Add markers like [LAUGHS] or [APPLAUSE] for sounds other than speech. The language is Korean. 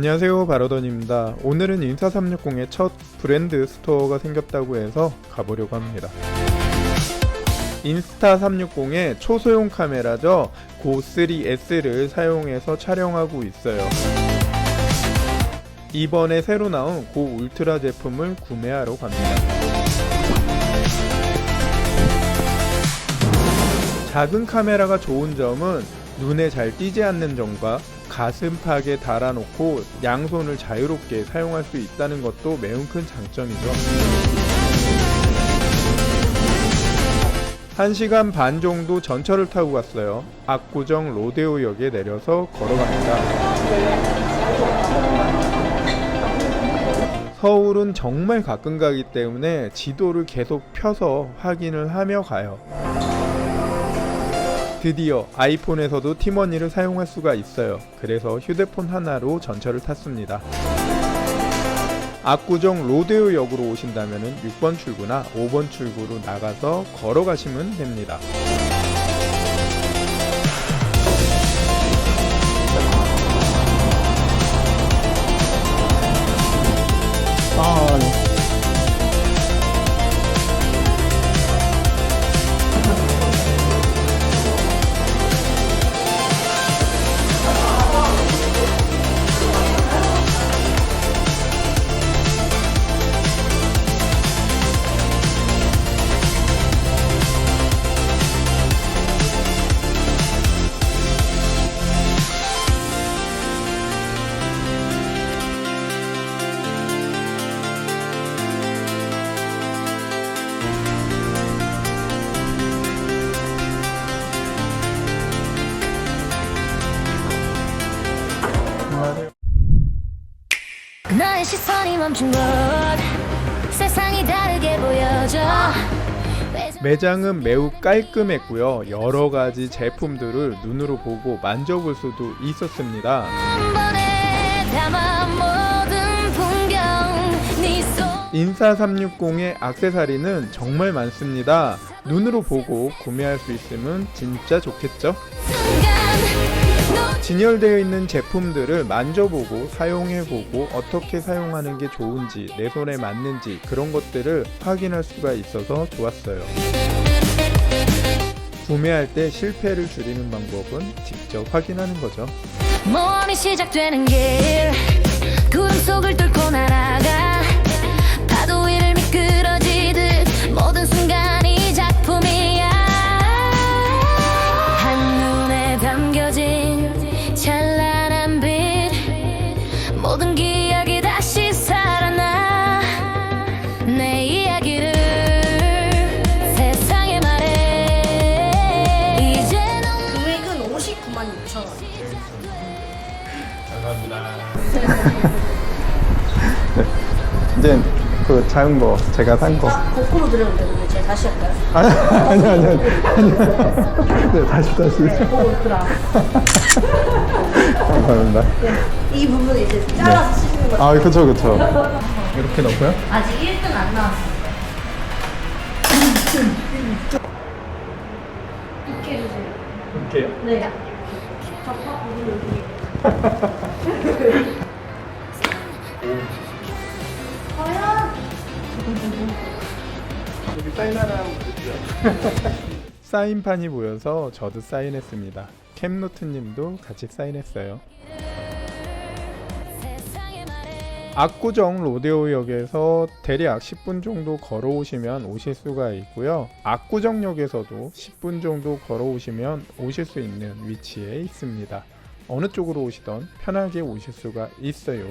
안녕하세요 바로던입니다. 오늘은 인사360의 첫 브랜드 스토어가 생겼다고 해서 가보려고 합니다. 인스타360의 초소형 카메라죠. 고3S를 사용해서 촬영하고 있어요. 이번에 새로 나온 고 울트라 제품을 구매하러 갑니다. 작은 카메라가 좋은 점은 눈에 잘 띄지 않는 점과 가슴팍에 달아놓고 양손을 자유롭게 사용할 수 있다는 것도 매우 큰 장점이죠. 1시간 반 정도 전철을 타고 갔어요. 압구정 로데오역에 내려서 걸어갑니다. 서울은 정말 가끔 가기 때문에 지도를 계속 펴서 확인을 하며 가요. 드디어 아이폰에서도 티머니를 사용할 수가 있어요. 그래서 휴대폰 하나로 전철을 탔습니다. 압구정 로데오 역으로 오신다면 6번 출구나 5번 출구로 나가서 걸어가시면 됩니다. 너의 시선이 멈춘 곳 세상이 다르게 보여져 매장은 매우 깔끔했고요. 여러 가지 제품들을 눈으로 보고 만져볼 수도 있었습니다. 네손 인사 360의 악세사리는 정말 많습니다. 눈으로 보고 구매할 수 있으면 진짜 좋겠죠? 진열되어 있는 제품들을 만져보고 사용해보고 어떻게 사용하는 게 좋은지 내 손에 맞는지 그런 것들을 확인할 수가 있어서 좋았어요. 구매할 때 실패를 줄이는 방법은 직접 확인하는 거죠. 모험이 시작되는 길 구름 속을 뚫고 날아가 파도 위를 미끄러지듯 모든 순간 이제 그 작은 거 제가 산 거. 아, 거꾸로 드리면 되는데 제가 다시 할까요? 아니 아니 아니 아니. 네 다시 다시. 울트라. 감사합니다. 이 부분 이제 잘라서 쓰시는 거죠? 아 그쵸 그쵸. 이렇게 넣고요. 아직 1등 안 나왔어요. 이렇게 해주세요. 이렇게요. 네. 되죠. [LAUGHS] 사인판이 보여서 저도 사인했습니다. 캠노트님도 같이 사인했어요. 압구정 로데오역에서 대략 10분 정도 걸어오시면 오실 수가 있고요. 압구정역에서도 10분 정도 걸어오시면 오실 수 있는 위치에 있습니다. 어느 쪽으로 오시던 편하게 오실 수가 있어요.